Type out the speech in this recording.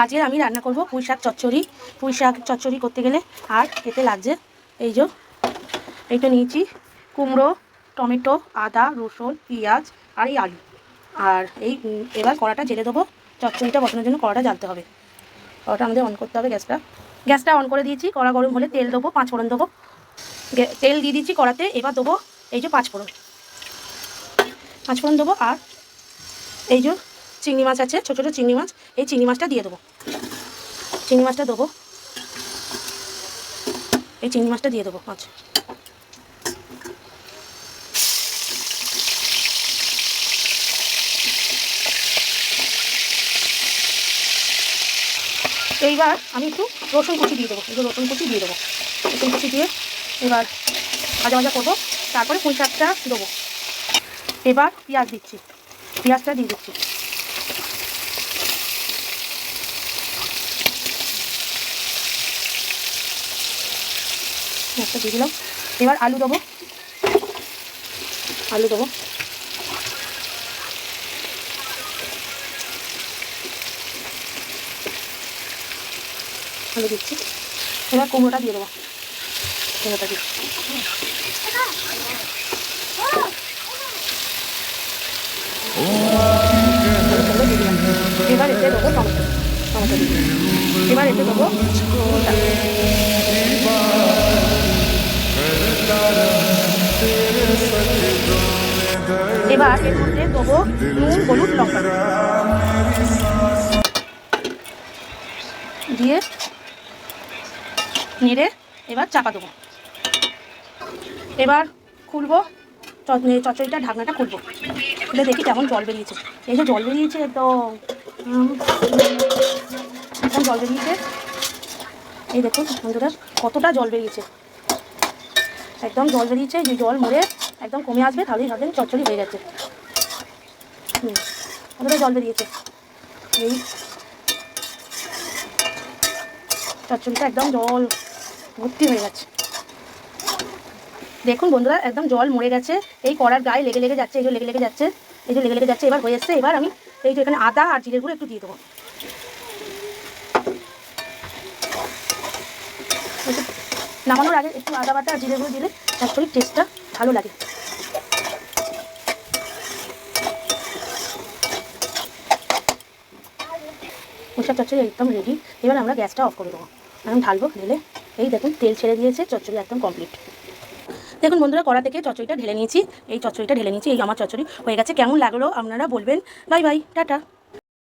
আজকে আমি রান্না করব পুঁই শাক চচ্চড়ি। পুঁই শাক চচ্চড়ি করতে গেলে আর এতে লাগছে। এই যে, এইটা নিয়েছি কুমড়ো, টমেটো, আদা, রসুন, পেঁয়াজ আর এই আলু। আর এই এবার কড়াটা জেলে দেবো। চচ্চড়িটা বসানোর জন্য কড়াটা জ্বালতে হবে। কড়াটা আমাদের অন করতে হবে গ্যাসটা। গ্যাসটা অন করে দিয়েছি। কড়া গরম হলে তেল দেবো, পাঁচ ফোড়ন দেবো। তেল দিয়ে দিচ্ছি কড়াতে। এবার দেবো এই যে পাঁচ ফোড়ন। পাঁচ ফোড়ন দেবো আর এই যে চিংড়ি মাছ আছে, ছোটো ছোটো চিংড়ি মাছ। এই চিংড়ি মাছটা দিয়ে দেবো। চিংড়ি মাছটা দেবো। এই চিংড়ি মাছটা দিয়ে দেবো মাছ। এইবার আমি একটু রসুন কুচি দিয়ে দেবো। একটু রসুন কুচি দিয়ে দেবো। রসুন কুচি দিয়ে এবার ভাজা ভাজা করব। তারপরে পুঁই শাকটা দেবো। এবার পেঁয়াজ দিচ্ছি। পেঁয়াজটা দিয়ে দিচ্ছি। পেঁয়াজটা দিয়ে দিলাম। এবার আলু দেবো। আলু দেবো। আলু দিচ্ছি। এবার কুমড়োটা দিয়ে দেবো। কুমড়োটা দিচ্ছি এবার এতে দেবো। এবার এতে দেবো। এবার এর মধ্যে দেবো নুন হলুদ লঙ্কা দিয়ে নেড়ে এবার চাপা দেবো এবার খুলবো চ- এ ঢাকনাটা খুলবো খুলে দেখি কেমন জল বেরিয়েছে এই যে জল বেরিয়েছে একদম জল বেরিয়েছে। এই দেখুন বন্ধুরা, কতটা জল বেরিয়েছে। একদম জল বেরিয়েছে, যে জল মরে একদম কমে আসবে, তাহলেই ভাবেন চচ্চড়ি হয়ে গেছে হুম, কতটা জল বেরিয়েছে। এই চচ্চড়িটা একদম জল ভর্তি হয়ে গেছে দেখুন বন্ধুরা, একদম জল মরে গেছে। এই কড়ার গায়ে লেগে লেগে যাচ্ছে, এই লেগে লেগে যাচ্ছে, এই লেগে লেগে যাচ্ছে, এবার হয়ে এসছে, এবার আমি এই যে এখানে আদা আর জিরের গুঁড়ো একটু দিয়ে দেবো। নামানোর আগে একটু আদা বাটা আর জিরে গুঁড়ো দিলে চচ্চড়ির টেস্টটা ভালো লাগে। ওইসব চচ্চড়ি একদম রেডি এবার আমরা গ্যাসটা অফ করে দেবো। এখন ঢালবো, ঢেলে। এই দেখুন, তেল ছেড়ে দিয়েছে, চচ্চড়ি একদম কমপ্লিট দেখুন বন্ধুরা, কড়া থেকে চচড়িটা ঢেলে নিয়েছি। এই চচড়িটা ঢেলে নিয়েছি, এই আমার চচড়ি হয়ে গেছে। কেমন লাগল আপনারা বলবেন। Bye bye, tata.